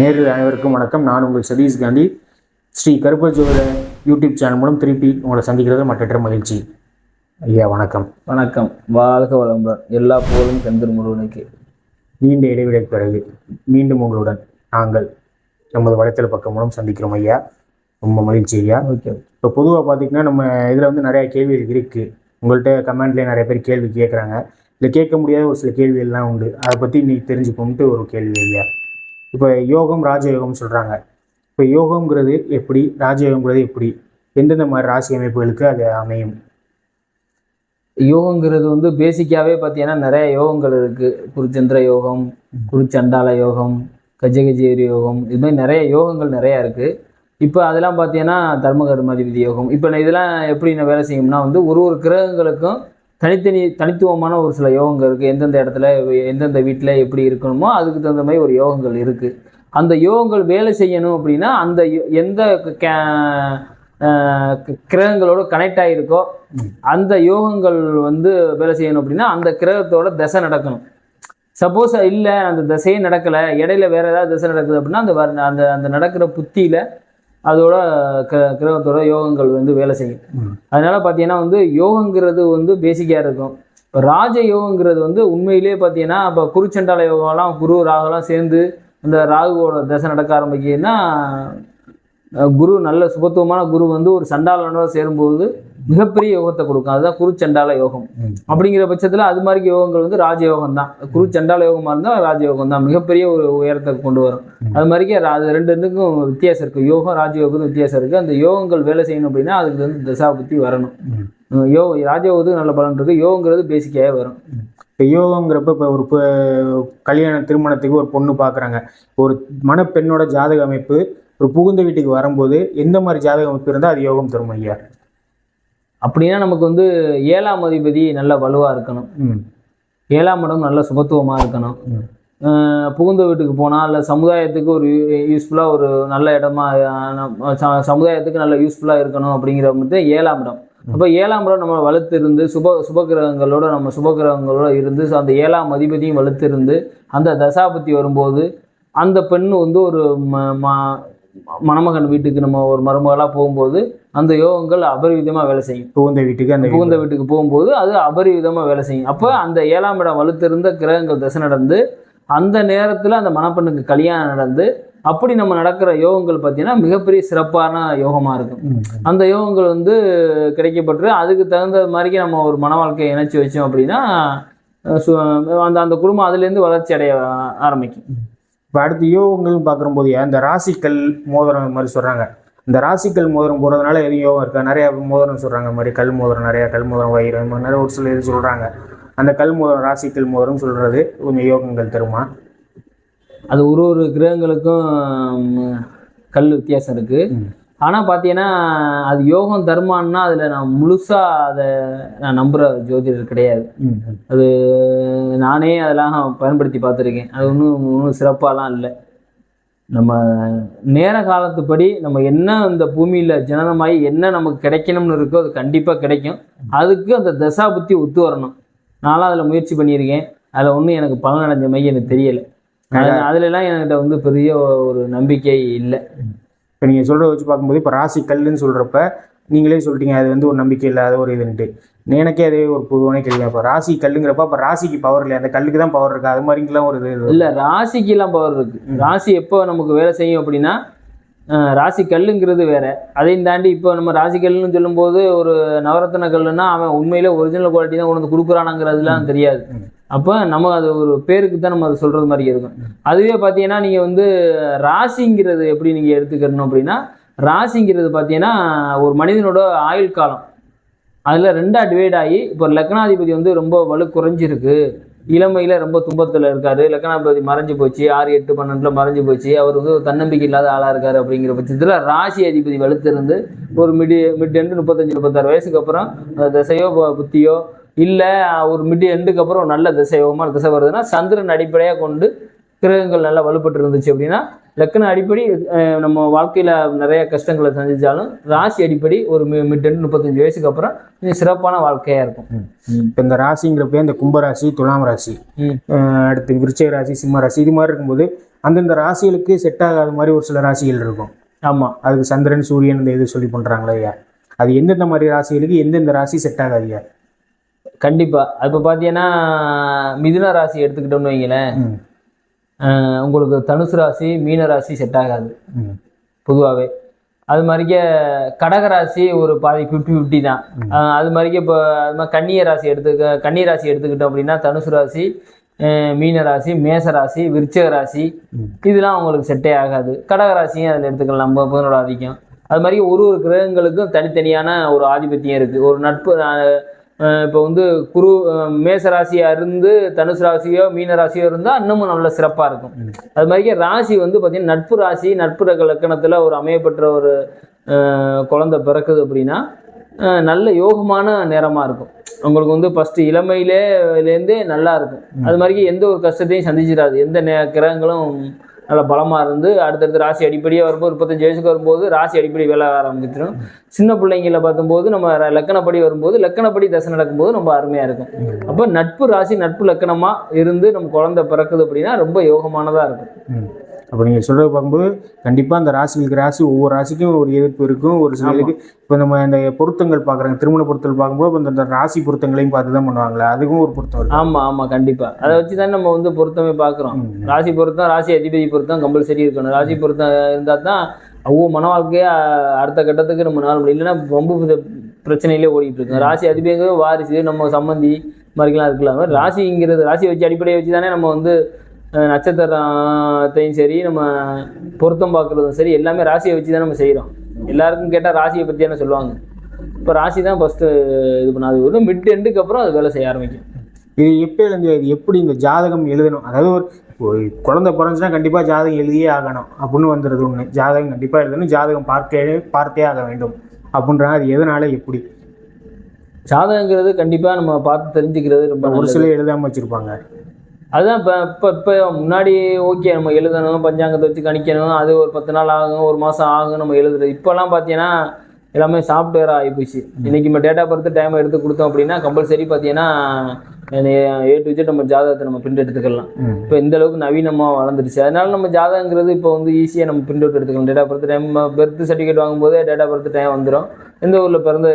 நேரில் அனைவருக்கும் வணக்கம். நான் உங்கள் சதீஷ் காந்தி. ஸ்ரீ கருப்பஜோத யூடியூப் சேனல் மூலம் திருப்பி உங்களை சந்திக்கிறது மற்ற மகிழ்ச்சி. ஐயா வணக்கம். வணக்கம். வாழ்க வளமுடன். எல்லா புகழும் செந்தர் முருகனுக்கு. நீண்ட இடைவெளி பிறகு மீண்டும் உங்களுடன் நாங்கள் நமது வலைத்தள பக்கம் மூலம் சந்திக்கிறோம் ஐயா. ரொம்ப மகிழ்ச்சி ஐயா. ஓகே இப்போ பொதுவாக பார்த்தீங்கன்னா நம்ம இதில் வந்து நிறைய கேள்விகள் இருக்குது உங்கள்கிட்ட கமெண்ட்லேயே நிறைய பேர் கேள்வி கேட்குறாங்க. இல்லை கேட்க முடியாத ஒரு சில கேள்விகள்லாம் உண்டு. அதை பற்றி நீ தெரிஞ்சுக்கணுன்ட்டு ஒரு கேள்வி ஐயா. இப்போ யோகம் ராஜயோகம்னு சொல்கிறாங்க இப்போ யோகங்கிறது எப்படி ராஜயோகங்கிறது எப்படி? எந்தெந்த மாதிரி ராசி அமைப்புகளுக்கு அது அமையும்? யோகங்கிறது வந்து பேசிக்காகவே பார்த்தீங்கன்னா நிறைய யோகங்கள் இருக்குது குருச்சந்திர யோகம் குருச்சண்டால யோகம் கஜகஜேரி யோகம் இது மாதிரி நிறைய யோகங்கள் நிறையா இருக்குது இப்போ அதெல்லாம் பார்த்தீங்கன்னா தர்மகர்மாதிபதி யோகம். இப்போ நான் இதெல்லாம் எப்படி நான் வேலை செய்யும்னா வந்து ஒரு ஒரு கிரகங்களுக்கும் தனித்தனி தனித்துவமான ஒரு சில யோகங்கள் இருக்குது எந்தெந்த இடத்துல எந்தெந்த வீட்டில் எப்படி இருக்கணுமோ அதுக்கு தகுந்த மாதிரி ஒரு யோகங்கள் இருக்குது அந்த யோகங்கள் வேலை செய்யணும் அப்படின்னா அந்த யோ- எந்த கே- கிரகங்களோட கனெக்ட் ஆகிருக்கோ அந்த யோகங்கள் வந்து வேலை செய்யணும் அப்படின்னா அந்த கிரகத்தோட தசை நடக்கணும். சப்போஸ் இல்லை அந்த திசையே நடக்கலை இடையில வேற ஏதாவது திசை நடக்குது அப்படின்னா அந்த அந்த அந்த நடக்கிற புத்தியில் அதோட க கிரகத்தோட யோகங்கள் வந்து வேலை செய்யும். அதனால பார்த்தீங்கன்னா வந்து யோகங்கிறது வந்து பேசிக்காக இருக்கும் இப்போ ராஜ யோகங்கிறது வந்து உண்மையிலேயே பார்த்தீங்கன்னா இப்போ குருச்சண்டால யோகம்லாம் குரு ராகுலாம் சேர்ந்து அந்த ராகுவோட தசை நடக்க ஆரம்பிக்குதுன்னா குரு நல்ல சுபத்துவமான குரு வந்து ஒரு சண்டாளனோட சேரும்போது மிகப்பெரிய யோகத்தை கொடுக்கும். அதுதான் குருச்சண்டால யோகம். ம். அப்படிங்கிற பட்சத்தில் அது மாதிரி யோகங்கள் வந்து ராஜயோகம் தான் குரு சண்டால யோகமாக இருந்தால் ராஜயோகம் தான் மிகப்பெரிய ஒரு உயரத்தை கொண்டு வரும். அது மாதிரிக்கே ரா- அது ரெண்டு ரெண்டுக்கும் வித்தியாசம் இருக்குது யோகம் ராஜயோகத்துக்கும் வித்தியாசம் இருக்குது அந்த யோகங்கள் வேலை செய்யணும் அப்படின்னா அதுக்கு வந்து தசாபுத்தி வரணும். யோ ராஜயோகத்துக்கு நல்ல பலன் இருக்குது யோகங்கிறது பேசிக்காகவே வரும். இப்போ யோகங்கிறப்ப இப்போ ஒரு கல்யாண திருமணத்துக்கு ஒரு பொண்ணு பார்க்குறாங்க ஒரு மணப்பெண்ணோட ஜாதக அமைப்பு ஒரு புகுந்த வீட்டுக்கு வரும்போது எந்த மாதிரி ஜாதக அமைப்பு இருந்தால் அது யோகம் தரும் ஐயா? அப்படின்னா நமக்கு வந்து ஏழாம் அதிபதி நல்ல வலுவாக இருக்கணும். ஏழாம் இடம் நல்ல சுபத்துவமாக இருக்கணும். புகுந்த வீட்டுக்கு போனால் இல்லை சமுதாயத்துக்கு ஒரு யூஸ்ஃபுல்லாக ஒரு நல்ல இடமா சமுதாயத்துக்கு நல்ல யூஸ்ஃபுல்லாக இருக்கணும் அப்படிங்கிற வந்து ஏழாம் இடம். அப்போ ஏழாம் இடம் நம்ம வலுத்து இருந்து சுப சுபகிரகங்களோட நம்ம சுபகிரகங்களோட இருந்து அந்த ஏழாம் அதிபதியும் வலுத்து இருந்து அந்த தசாபத்தி வரும்போது அந்த பெண் வந்து ஒரு ம- மணமகன் வீட்டுக்கு நம்ம ஒரு மருமகளாக போகும்போது அந்த யோகங்கள் அபரிவிதமாக வேலை செய்யும். புகுந்த வீட்டுக்கு அந்த புகுந்த வீட்டுக்கு போகும்போது அது அபரிவிதமாக வேலை செய்யும். அப்போ அந்த ஏழாம் இடம் வலுத்திருந்த கிரகங்கள் தசை நடந்து அந்த நேரத்தில் அந்த மணப்பெண்ணுக்கு கல்யாணம் நடந்து அப்படி நம்ம நடக்கிற யோகங்கள் பார்த்தீங்கன்னா மிகப்பெரிய சிறப்பான யோகமாக இருக்கும். அந்த யோகங்கள் வந்து கிடைக்கப்பட்டு அதுக்கு தகுந்த மாதிரிக்கு நம்ம ஒரு மன வாழ்க்கையை இணைச்சி வச்சோம் அப்படின்னா அந்த அந்த குடும்பம் அதுலேருந்து வளர்ச்சி அடைய ஆரம்பிக்கும். இப்போ அடுத்து யோகங்கள்னு பார்க்கும்போது இந்த ராசிக்கல் மோதிரம் மாதிரி சொல்கிறாங்க இந்த ராசிக்கல் மோதிரம் போடுறதுனால எதுவும் யோகம் இருக்கா? நிறைய மோதிரம் சொல்கிறாங்க இந்த மாதிரி கல் மோதிரம் நிறைய கல் மோதிரம் வயிறு இந்த மாதிரி நிறைய ஒரு சில இது சொல்கிறாங்க அந்த கல் மோதிரம் ராசிக்கல் மோதிரம் சொல்கிறது கொஞ்சம் யோகங்கள் தருமா? அது ஒரு ஒரு கிரகங்களுக்கும் கல் வித்தியாசம் இருக்குது. ஆனால் பார்த்தீங்கன்னா அது யோகம் தர்மான்னா அதில் நான் முழுசாக அதை நான் நம்புகிற ஜோதிடர் கிடையாது. அது நானே அதெல்லாம் பயன்படுத்தி பார்த்துருக்கேன். அது ஒன்றும் ஒன்றும் சிறப்பாலாம் இல்லை. நம்ம நேர காலத்துப்படி நம்ம என்ன இந்த பூமியில் ஜனனமாகி என்ன நமக்கு கிடைக்கணும்னு இருக்கோ அது கண்டிப்பாக கிடைக்கும். அதுக்கு அந்த தசா புத்தி ஒத்து வரணும். நானும் அதில் முயற்சி பண்ணியிருக்கேன். அதில் ஒன்றும் எனக்கு பலன் அடைஞ்ச மாதிரி எனக்கு தெரியலை. அது- அதுலலாம் என்கிட்ட வந்து பெரிய ஒரு நம்பிக்கை இல்லை. இப்போ நீங்கள் சொல்கிறத வச்சு பார்க்கும்போது இப்போ ராசி கல்லுன்னு சொல்கிறப்ப நீங்களே சொல்லிட்டீங்க அது வந்து ஒரு நம்பிக்கை இல்லாத ஒரு இதுன்ட்டு. எனக்கே அதே ஒரு பொதுவான கேள்வி இப்போ ராசி கல்லுங்கிறப்ப அப்போ ராசிக்கு பவர் இல்லை அந்த கல்லுக்கு தான் பவர் இருக்கா? அது மாதிரிலாம் ஒரு இது இல்லை ராசிக்கெல்லாம் பவர் இருக்கு. ராசி எப்போ நமக்கு வேலை செய்யும் அப்படின்னா ராசி கல்லுங்கிறது வேற. அதையும் தாண்டி இப்போ நம்ம ராசி கல்லுன்னு சொல்லும்போது ஒரு நவரத்ன கல்லுன்னா அவன் உண்மையிலே ஒரிஜினல் குவாலிட்டி தான் கொண்டு வந்து கொடுக்குறானாங்கிறதுலாம் தெரியாது. அப்போ நம்ம அது ஒரு பேருக்கு தான் நம்ம அதை சொல்றது மாதிரி இருக்கும். அதுவே பார்த்தீங்கன்னா நீங்கள் வந்து ராசிங்கிறது எப்படி நீங்கள் எடுத்துக்கணும் அப்படின்னா ராசிங்கிறது பார்த்தீங்கன்னா ஒரு மனிதனோட ஆயுள் காலம். அதில் ரெண்டாக டிவைட் ஆகி இப்போ லக்னாதிபதி வந்து ரொம்ப வலு குறைஞ்சிருக்கு. இளமையில் ரொம்ப துன்பத்தில் இருக்காரு. லக்னாதிபதி மறைஞ்சு போச்சு. ஆறு எட்டு பன்னெண்டில் மறைஞ்சு போச்சு. அவர் வந்து ஒரு தன்னம்பிக்கை இல்லாத ஆளாக இருக்காரு அப்படிங்கிற பட்சத்தில் ராசி அதிபதி வலுத்திருந்து ஒரு மிடி மிட் எண்டு முப்பத்தஞ்சு முப்பத்தாறு வயசுக்கு அப்புறம் திசையோ புத்தியோ இல்லை ஒரு மிட் எண்டுக்கு அப்புறம் நல்ல திசையோகமான திசை வருதுன்னா சந்திரன் அடிப்படையாக கொண்டு கிரகங்கள் நல்லா வலுப்பட்டு இருந்துச்சு அப்படின்னா லக்கண அடிப்படை நம்ம வாழ்க்கையில் நிறைய கஷ்டங்களை சந்திச்சாலும் ராசி அடிப்படை ஒரு மி மிட் எண்டு முப்பத்தஞ்சு வயசுக்கு அப்புறம் சிறப்பான வாழ்க்கையாக இருக்கும். இப்போ இந்த ராசிங்கிறப்ப இந்த கும்பராசி துலாம் ராசி அடுத்து விருச்சிக ராசி சிம்ம ராசி இது மாதிரி இருக்கும்போது அந்தந்த ராசிகளுக்கு செட் ஆகாத மாதிரி ஒரு சில ராசிகள் இருக்கும். ஆமாம் அதுக்கு சந்திரன் சூரியன் இந்த இது சொல்லி பண்ணுறாங்களே ஐயா அது எந்தெந்த மாதிரி ராசிகளுக்கு எந்தெந்த ராசி செட் ஆகாது ஐயா கண்டிப்பாக இப்போ பார்த்தீங்கன்னா மிதுன ராசி எடுத்துக்கிட்டோம்னு வைங்களேன். உங்களுக்கு தனுசு ராசி மீன ராசி செட் ஆகாது. பொதுவாகவே அது மாதிரிக்க கடக ராசி ஒரு பாதி ஃபிஃப்டி ஃபிஃப்டி தான். அது மாதிரிக்க இப்போ அது மாதிரி கன்னிய ராசி எடுத்துக்க கன்னி ராசி எடுத்துக்கிட்டோம் அப்படின்னா தனுசு ராசி மீன ராசி மேச ராசி விருச்சக ராசி. இதெல்லாம் உங்களுக்கு செட்டே ஆகாது. கடக ராசியும் அதில் எடுத்துக்கலாம். நம்ம புதனோட ஆதிக்கம் அது மாதிரி ஒரு ஒரு கிரகங்களுக்கும் தனித்தனியான ஒரு ஆதிபத்தியம் இருக்குது ஒரு நட்பு இப்போ வந்து குரு மேச ராசியாக இருந்து தனுசு ராசியோ மீன ராசியோ இருந்தால் இன்னமும் நல்ல சிறப்பாக இருக்கும். அது மாதிரி ராசி வந்து பார்த்தீங்கன்னா நட்பு ராசி நட்பு ரக லக்கணத்தில் ஒரு அமையப்பெற்ற ஒரு குழந்தை பிறக்குது அப்படின்னா நல்ல யோகமான நேரமாக இருக்கும். உங்களுக்கு வந்து ஃபஸ்ட்டு இளமையிலேருந்தே நல்லா இருக்கும். அது மாதிரி எந்த ஒரு கஷ்டத்தையும் சந்திச்சிடாது. எந்த நே கிரகங்களும் நல்ல பலமாக இருந்து அடுத்தடுத்து ராசி அடிப்படையாக வரும்போது முப்பத்தஞ்சு வயசுக்கு வரும்போது ராசி அடிப்படை வேலை ஆரம்பிச்சிடும். சின்ன பிள்ளைங்கள பார்க்கும்போது நம்ம லக்கணப்படி வரும்போது லக்கணப்படி தசை நடக்கும்போது ரொம்ப அருமையாக இருக்கும். அப்போ நட்பு ராசி நட்பு லக்கணமாக இருந்து நம்ம குழந்தை பிறக்குது அப்படின்னா ரொம்ப யோகமானதாக இருக்கும். அப்போ நீங்கள் சொல்கிறத பார்க்கும்போது கண்டிப்பாக அந்த ராசிகளுக்கு ராசி ஒவ்வொரு ராசிக்கும் ஒரு எதிர்ப்பு இருக்கும் ஒரு சிலருக்கு இப்போ நம்ம இந்த பொருத்தங்கள் பார்க்குறாங்க. திருமண பொருத்தல் பார்க்கும்போது இந்த ராசி பொருத்தங்களையும் பார்த்து தான் பண்ணுவாங்களே அதுக்கும் ஒரு பொருத்தம் ஆமாம் ஆமாம் கண்டிப்பாக அதை வச்சு தான் நம்ம வந்து பொருத்தமே பார்க்குறோம். ராசி பொருத்தம் ராசி அதிபதி பொருத்தம் கம்பல்சரி இருக்கணும். ராசி பொருத்தம் இருந்தால் தான் அவங்க மன வாழ்க்கையை அடுத்த கட்டத்துக்கு நம்ம நாள் முடியும். இல்லைன்னா ரொம்ப பிரச்சனையிலே ஓடிட்டு இருக்கோம். ராசி அதிபதிங்கிறது வாரிசு நம்ம சம்மந்தி மாதிரிலாம் இருக்கலாம். ராசிங்கிறது ராசி வச்சு அடிப்படையை வச்சு தானே நம்ம வந்து நட்சத்திரத்தையும் சரி நம்ம பொருத்தம் பார்க்குறதும் சரி எல்லாமே ராசியை வச்சு தான் நம்ம செய்கிறோம் எல்லாருக்கும் கேட்டால் ராசியை பற்றி தானே சொல்லுவாங்க? இப்போ ராசி தான் ஃபஸ்ட்டு இது பண்ண அது வந்து மிட் எண்டுக்கு அப்புறம் அது வேலை செய்ய ஆரம்பிக்கும். இது எப்போ இருந்து இது எப்படி இந்த ஜாதகம் எழுதணும்? அதாவது ஒரு ஒரு குழந்தை பிறந்துச்சுன்னா கண்டிப்பாக ஜாதகம் எழுதியே ஆகணும். அப்படின்னு வந்துடுது ஒன்று ஜாதகம் கண்டிப்பாக எழுதணும் ஜாதகம் பார்த்தே பார்த்தே ஆக வேண்டும். அப்படின்றாங்க. அது எதனால எப்படி? ஜாதகங்கிறது கண்டிப்பாக நம்ம பார்த்து தெரிஞ்சுக்கிறது ரொம்ப ஒரு. சிலர் எழுதாமல் வச்சுருப்பாங்க. அதுதான் இப்போ இப்போ இப்போ முன்னாடி ஓகே நம்ம எழுதணும் பஞ்சாங்கத்தை வச்சு கணிக்கணும் அது ஒரு பத்து நாள் ஆகும் ஒரு மாதம் ஆகும் நம்ம எழுதுறது. இப்போல்லாம் பார்த்தீங்கன்னா எல்லாமே சாஃப்ட்வேர் ஆகி போச்சு இன்னைக்கு நம்ம டேட்டா பொறுத்து டைம் எடுத்து கொடுத்தோம் அப்படின்னா கம்பல்சரி பார்த்தீங்கன்னா ஏ டு ஜெட் நம்ம ஜாதகத்தை நம்ம பிரிண்ட் எடுத்துக்கலாம். இப்போ இந்த அளவுக்கு நவீனமாக வளர்ந்துருச்சு. அதனால நம்ம ஜாதகங்கிறது இப்போ வந்து ஈஸியாக நம்ம பிரிண்ட் அவுட் எடுத்துக்கலாம். டேட்டா பொறுத்து டைம் பெர்த் சர்டிஃபிகேட் வாங்கும்போது டேட்டா பொறுத்து டைம் வந்துடும் எந்த ஊரில் பிறந்த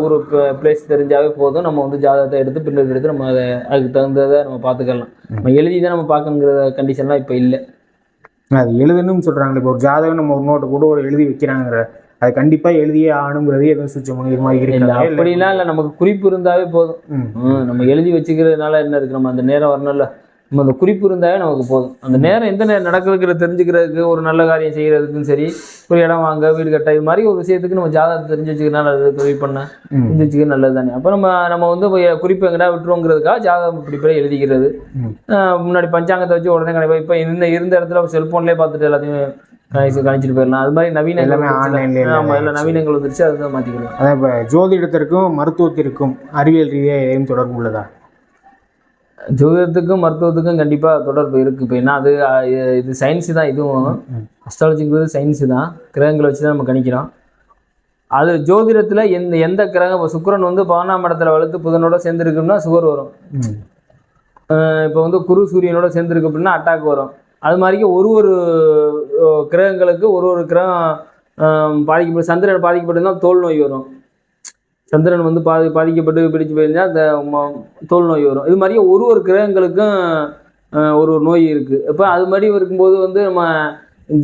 ஊர் பிளேஸ் தெரிஞ்சாவே போதும். நம்ம வந்து ஜாதகத்தை எடுத்து பிரிண்ட் அவுட் எடுத்து நம்ம அதை அதுக்கு தகுந்ததை நம்ம பார்த்துக்கலாம். நம்ம எழுதி தான் நம்ம பார்க்கணுங்கிற கண்டிஷன்லாம் இப்போ இல்லை. அது எழுதணும்னு சொல்கிறாங்களே இப்போ ஒரு ஜாதகம் நம்ம ஒரு நோட்டை கூட ஒரு எழுதி வைக்கிறாங்கிற அது கண்டிப்பாக எழுதியே ஆகணுங்கிறது எதுவும் சுச்சமாக இது மாதிரி இருக்காங்க அப்படிலாம் இல்லை நமக்கு குறிப்பு இருந்தாவே போதும். நம்ம எழுதி வச்சுக்கிறதுனால என்ன இருக்கு? நம்ம அந்த நேரம் வரணும்ல. நம்ம அந்த குறிப்பு இருந்தாவே நமக்கு போதும். அந்த நேரம் எந்த நேரம் நடக்குதுங்கிறத தெரிஞ்சுக்கிறதுக்கு ஒரு நல்ல காரியம் செய்கிறதுக்கும் சரி ஒரு இடம் வாங்க வீடு கட்ட இது மாதிரி ஒரு விஷயத்துக்கு நம்ம ஜாதகத்தை தெரிஞ்சு வச்சுக்கிறனால அது தொழில் பண்ண தெரிஞ்சு வச்சுக்கிறது நல்லது தானே. அப்போ நம்ம நம்ம வந்து குறிப்பு எங்கடா விட்டுருவோங்கிறதுக்காக ஜாதகம் இப்படி போய் எழுதிக்கிறது. முன்னாடி பஞ்சாங்கத்தை வச்சு உடனே கணிப்பா இப்போ இருந்த இருந்த இடத்துல செல்ஃபோன்லேயே பார்த்துட்டு எல்லாத்தையும் கணிச்சு கணிச்சிட்டு போயிடலாம். அது மாதிரி நவீன எல்லாமே online-லயே ஆமாம் எல்லாம் நவீனங்கள் வந்துருச்சு. அதுதான் மாற்றிக்கலாம் அதான் இப்போ ஜோதிடத்திற்கும் மருத்துவத்திற்கும் அறிவியல் ரீதியாக ஏதும் தொடர்பு உள்ளதா? ஜோதிடத்துக்கும் மருத்துவத்துக்கும் கண்டிப்பாக தொடர்பு இருக்குது இப்போ என்ன அது இது- சயின்ஸு தான். இதுவும். அஸ்ட்ராலஜிங்கிறது சயின்ஸு தான். கிரகங்களை வச்சு தான் நம்ம கணிக்கிறோம். அது ஜோதிடத்தில் எந்த எந்த கிரகம் இப்போ சுக்கிரன் வந்து பன்னெண்டாம் இடத்துல வளர்த்து புதனோட சேர்ந்துருக்குன்னா சுகர் வரும். இப்போ வந்து குரு சூரியனோட சேர்ந்துருக்கு அப்படின்னா அட்டாக் வரும். அது மாதிரிக்கு ஒரு ஒரு கிரகங்களுக்கு ஒரு ஒரு கிரகம் பாதிக்கப்பட்டு சந்திரன் பாதிக்கப்பட்டிருந்தால் தோல் நோய் வரும். சந்திரன் வந்து பாதி பாதிக்கப்பட்டு பிடிச்சு போயிருந்தால் அந்த தோல் நோய் வரும். இது மாதிரியே ஒரு ஒரு கிரகங்களுக்கும் ஒரு ஒரு நோய் இருக்குது இப்போ அது மாதிரி இருக்கும்போது வந்து நம்ம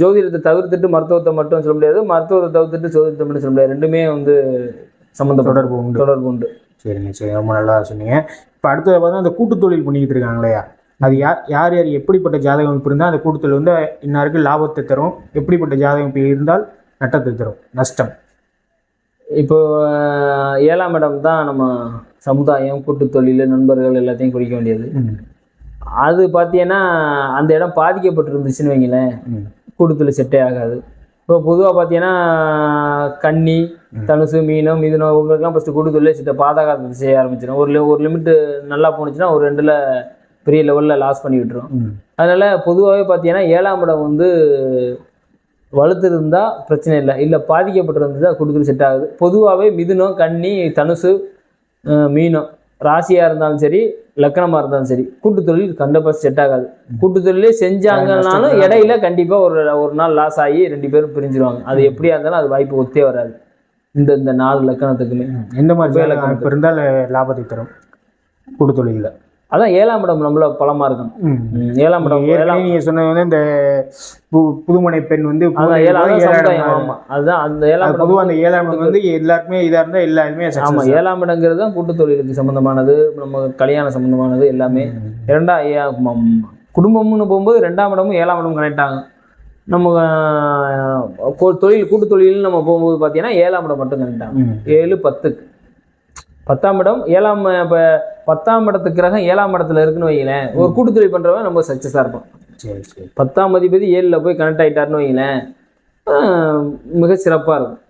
ஜோதிடத்தை தவிர்த்துட்டு மருத்துவத்தை மட்டும் சொல்ல முடியாது. மருத்துவத்தை தவிர்த்துட்டு ஜோதிடத்தை மட்டும் சொல்ல முடியாது. ரெண்டுமே வந்து சம்மந்தப்பட்ட தொடர்பு உண்டு. தொடர்பு உண்டு. சரிங்க சரி. ரொம்ப நல்லா சொன்னீங்க. இப்போ அடுத்தது பார்த்தா அந்த கூட்டு தொழில் பண்ணிக்கிட்டு இருக்காங்க இல்லையா? அது யார் யார் யார் எப்படிப்பட்ட ஜாதகம் அமைப்பு இருந்தால் அந்த கூட்டுத்தொழில் வந்து இன்னாருக்கு லாபத்தை தரும். எப்படிப்பட்ட ஜாதகம் அமைப்பு இருந்தால் நட்டத்தை தரும். நஷ்டம். இப்போ ஏழாம் இடம் தான் நம்ம சமுதாயம் கூட்டுத் தொழில் நண்பர்கள் எல்லாத்தையும் குறிக்க வேண்டியது. அது பார்த்தீங்கன்னா அந்த இடம் பாதிக்கப்பட்டிருந்துச்சுன்னு வைங்களேன். ம். கூட்டுத்தொழில் செட்டே ஆகாது. இப்போ பொதுவாக பார்த்தீங்கன்னா கன்னி தனுசு மீனம் மிதுனம் உங்களுக்குலாம் ஃபஸ்ட்டு கூட்டுத்தொழிலே சித்த பாதகாரத்தை செய்ய ஆரம்பிச்சிடும் ஒரு ஒரு லிமிட்டு நல்லா போணுச்சுன்னா ஒரு ரெண்டில் பெரிய லெவலில் லாஸ் பண்ணி விட்டுரும் அதனால் பொதுவாகவே பார்த்தீங்கன்னா ஏழாம் இடம் வந்து வலுத்து இருந்தால் பிரச்சனை இல்லை. இல்லை பாதிக்கப்பட்டிருந்தா கொடுக்குறது செட் ஆகுது. பொதுவாகவே மிதுனம் கன்னி தனுசு மீனம். ராசியா இருந்தாலும் சரி லக்கணமா இருந்தாலும் சரி கூட்டு தொழில் கண்டிப்பா செட் ஆகாது. கூட்டு தொழிலே செஞ்சாங்கன்னாலும் நஷ்டம் இடையில கண்டிப்பா ஒரு ஒரு நாள் லாஸ் ஆகி ரெண்டு பேரும் பிரிஞ்சிருவாங்க. அது எப்படியா இருந்தாலும் அது வாய்ப்பு ஒத்தே வராது. இந்த இந்த நாலு லக்கணத்துக்குமே. எந்த மாதிரி இப்போ இருந்தால் லாபத்தை தரும்? கூட்டு தொழிலில் அதான் ஏழாம் இடம் நம்மள பலமா இருக்கணும். ம், ஏழாம் இடம் ஏழாம் நீங்க சொன்னது வந்து இந்த புதுமனை பெண் வந்து அதுதான் அந்த ஏழாம் அது இடம் பொதுவா அந்த ஏழாம் இடம் வந்து எல்லாருக்குமே இதா இருந்தா எல்லாருமே ஆமா success. ஏழாம் இடங்கிறது தான் கூட்டு தொழிலுக்கு சம்பந்தமானது நம்ம கல்யாண சம்பந்தமானது எல்லாமே இரண்டா குடும்பம்னு போகும்போது ரெண்டாம் இடமும் ஏழாம் இடமும் கனெக்ட் ஆகும். நம்ம தொழில் கூட்டு தொழில் நம்ம போகும்போது பார்த்தீங்கன்னா ஏழாம் இடம் மட்டும் கனெக்ட் ஆகும். ஏழு பத்துக்கு. பத்தாம் இடம் ஏழாம் இப்போ பத்தாம் இடத்துக்கு கிரகம் ஏழாம் இடத்துல இருக்குன்னு வைங்களேன் ஒரு கூட்டு தொழில் பண்றவன் ரொம்ப சக்ஸஸாக இருப்பான். சரி சரி. பத்தாம் அதிபதி ஏழில் போய் கனெக்ட் ஆகிட்டாருன்னு வைங்களேன் மிக சிறப்பாக இருக்கும்.